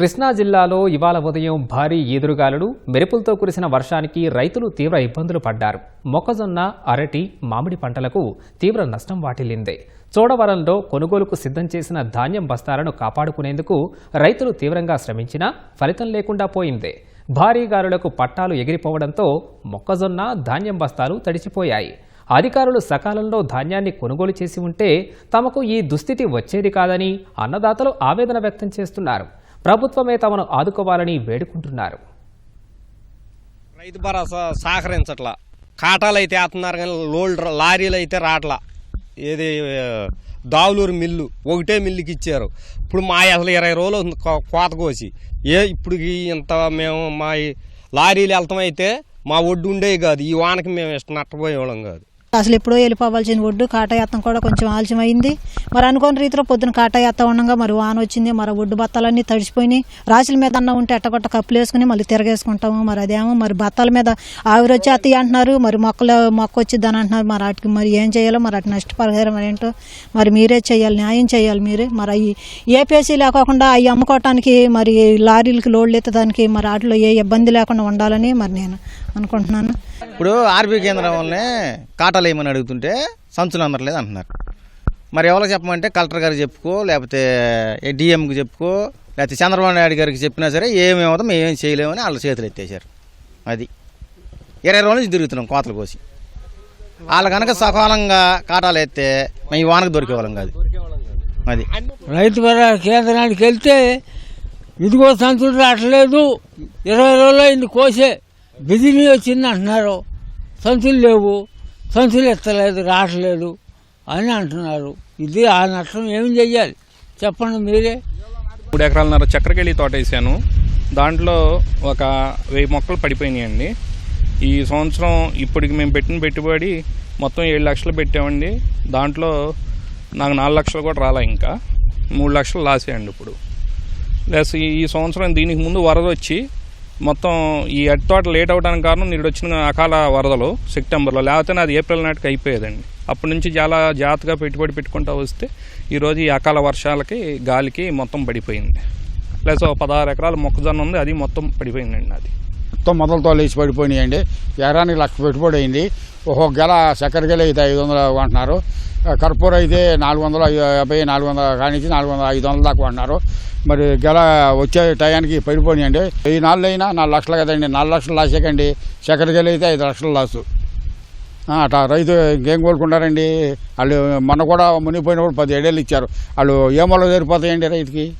కృష్ణా జిల్లాలో ఇవాళ ఉదయం భారీ ఈదురుగాలులు మెరుపులతో కురిసిన వర్షానికి రైతులు తీవ్ర ఇబ్బందులు పడ్డారు. మొక్కజొన్న అరటి మామిడి పంటలకు తీవ్ర నష్టం వాటిల్లింది. చోడవరంలో కొనుగోలుకు సిద్ధం చేసిన ధాన్యం బస్తాలను కాపాడుకునేందుకు రైతులు తీవ్రంగా శ్రమించినా ఫలితం లేకుండా పోయింది. భారీ గాలులకు పట్టాలు ఎగిరిపోవడంతో మొక్కజొన్న ధాన్యం బస్తాలు తడిచిపోయాయి అధికారులు సకాలంలో ధాన్యాన్ని కొనుగోలు చేసి ఉంటే తమకు ఈ దుస్థితి వచ్చేది కాదని అన్నదాతలు ఆవేదన వ్యక్తం చేస్తున్నారు. ప్రభుత్వమే తమను ఆదుకోవాలని వేడుకుంటున్నారు. రైతు భరోసా సహకరించట్లా. కాటాలు అయితే వేస్తున్నారు కానీ లోడ్ లారీలు అయితే రావట్లా ఏది దావులూరు మిల్లు ఒకటే మిల్లుకి ఇచ్చారు. ఇప్పుడు మా అసలు ఇరవై రోజులు అవుతుంది కో- కోత కోసి. ఏ ఇప్పుడు ఇంత మేము మా లారీలు వెళ్తామైతే మా ఒడ్డు ఉండేవి కాదు. ఈ వానకి మేము ఇష్టం నట్టపోయేవాళ్ళం కాదు. అసలు ఎప్పుడో వెళ్ళిపోవాల్సిన ఒడ్డు కాటాయాత్తం కూడా కొంచెం ఆలస్యం అయింది మరి అనుకోని రీతిలో పొద్దున కాటాయాత్తం ఉండగా మరి వాన వచ్చింది మరి ఒడ్డు బత్తాలన్నీ తడిసిపోయినాయి. రాశుల మీద అన్న ఉంటే ఎట్టగొట్ట కప్పులు వేసుకుని మళ్ళీ తిరగేసుకుంటాము. మరి అదేమో మరి బత్తాల మీద ఆవిరి వచ్చి అత్తయ్య అంటున్నారు మరి మొక్కలు మొక్క వచ్చిద్దని అంటున్నారు. మరి వాటికి మరి ఏం చేయాలో మరి అటు నష్టపరిహారం మరి ఏంటో మరి మీరే చేయాలి న్యాయం చేయాలి మీరే. మరి అవి ఏ లేకోకుండా అవి అమ్ముకోవటానికి మరి లారీలకి లోడ్లు ఎత్తడానికి మరి వాటిలో ఏ ఇబ్బంది లేకుండా ఉండాలని మరి నేను అనుకుంటున్నాను. ఇప్పుడు ఆర్బీ కేంద్రం వల్లనే కాటాలు అడుగుతుంటే సంచులు అందట్లేదు అంటున్నారు. మరి ఎవరికి చెప్పమంటే కలెక్టర్ గారికి చెప్పుకో లేకపోతే డిఎంకి చెప్పుకో లేకపోతే చంద్రబాబు నాయుడు గారికి చెప్పినా సరే ఏమేమవుతాం మేమేం చేయలేమని వాళ్ళ చేతులు ఎత్తేసారు అది. ఇరవై రోజుల నుంచి తిరుగుతున్నాం కోతలు కోసి. వాళ్ళు కనుక సకాలంగా కాటాలు ఎత్తే మేము ఈ వానకు దొరికేవాళ్ళం కాదు. అది. రైతు కేంద్రానికి వెళ్తే ఇదిగో సంచులు రావట్లేదు ఇరవై రోజులు అయింది కోసే బిజినీ వచ్చింది అంటున్నారు. సంచులు లేవు. సంచులు ఎత్తలేదు రావట్లేదు అని అంటున్నారు. ఇది ఆ నష్టం ఏం చెయ్యాలి? చెప్పండి మీరే. మూడు ఎకరాలన్నర చక్రకెళ్ళి తోట వేసాను. దాంట్లో ఒక వెయ్యి మొక్కలు పడిపోయినాయండి. ఈ సంవత్సరం ఇప్పటికి మేము పెట్టిన పెట్టుబడి మొత్తం ఏడు లక్షలు పెట్టామండి. దాంట్లో నాకు నాలుగు లక్షలు కూడా రాలే ఇంకా. మూడు లక్షలు లాసే అండి ఇప్పుడు. ప్లస్ ఈ సంవత్సరం దీనికి ముందు వరద వచ్చి మొత్తం ఈ అట్టి తోట లేట్ అవడానికి కారణం నీడు వచ్చిన అకాల వరదలు సెప్టెంబర్లో. లేకపోతే నాది ఏప్రిల్ నాటికి అయిపోయేదండి. అప్పటి నుంచి చాలా జాగ్రత్తగా పెట్టుబడి పెట్టుకుంటూ వస్తే ఈరోజు ఈ అకాల వర్షాలకి గాలికి మొత్తం పడిపోయింది. ప్లస్ పదహారు ఎకరాల మొక్కజొన్న ఉంది అది మొత్తం పడిపోయిందండి అది మొత్తం మొదలతో లేచి పడిపోయినాయండి. ఎకరానికి లక్ష పెట్టుబడి అయింది. ఒక్కొక్క గెల చక్కెర గెల అయితే ఐదు వందలు అంటున్నారు. కర్పూర అయితే నాలుగు వందల యాభై నాలుగు వందల కానించి నాలుగు వందల ఐదు వందల దాకా అంటున్నారు. మరి గెల వచ్చే టయానికి పడిపోయినాయండి. ఈ నాలుగు అయినా నాలుగు లక్షలు కదండి. నాలుగు లక్షలు లాసేకండి. చక్కెర గెల అయితే ఐదు లక్షలు లాసు. ఆ, అట్లా రైతు ఇంకేం కోరుకుంటారండి వాళ్ళు మొన్న కూడా మునిగిపోయినప్పుడు పది ఏడేళ్ళు ఇచ్చారు. వాళ్ళు ఏమోలో జరిపోతాయండి రైతుకి?